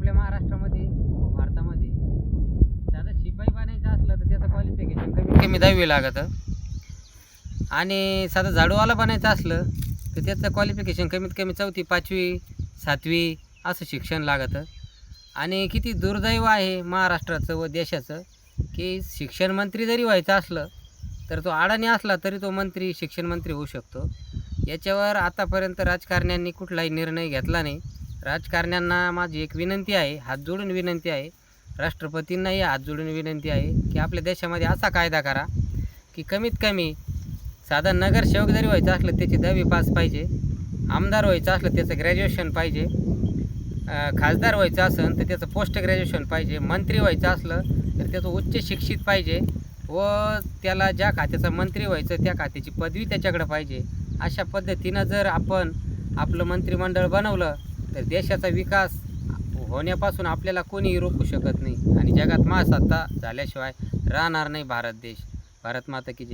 आपल्या महाराष्ट्रामध्ये व भारतामध्ये. साधं शिपाई बनायचं असलं तर त्याचं क्वालिफिकेशन कमीत कमी दहावी लागतं. आणि साधं झाडूवाला बनायचं असलं तर त्याचं क्वालिफिकेशन कमीत कमी चौथी पाचवी सातवी असं शिक्षण लागतं. आणि किती दुर्दैव आहे महाराष्ट्राचं व देशाचं की शिक्षण मंत्री जरी व्हायचं असलं तर तो अडाणी असला तरी तो मंत्री शिक्षण मंत्री होऊ शकतो. याच्यावर आतापर्यंत राजकारण्यांनी कुठलाही निर्णय घेतला नाही. राजकारण्यांना माझी एक विनंती आहे हात जोडून विनंती आहे. राष्ट्रपतींनाही हात जोडून विनंती आहे की आपल्या देशामध्ये असा कायदा करा की कमीत कमी साधा नगरसेवक जरी व्हायचं असलं त्याची दहावी पास पाहिजे आमदार व्हायचं असलं त्याचं ग्रॅज्युएशन पाहिजे खासदार व्हायचं असेल तर त्याचं पोस्ट ग्रॅज्युएशन पाहिजे मंत्री व्हायचं असलं तर त्याचं उच्च शिक्षित पाहिजे व त्याला ज्या खात्याचा मंत्री व्हायचं त्या खात्याची पदवी त्याच्याकडे पाहिजे. अशा पद्धतीनं जर आपण आपलं मंत्रिमंडळ बनवलं तर देशाचा विकास होण्यापासून आपल्याला कोणीही रोखू शकत नाही. आणि जगात महासत्ता झाल्याशिवाय राहणार नाही भारत देश. भारत माता की जय.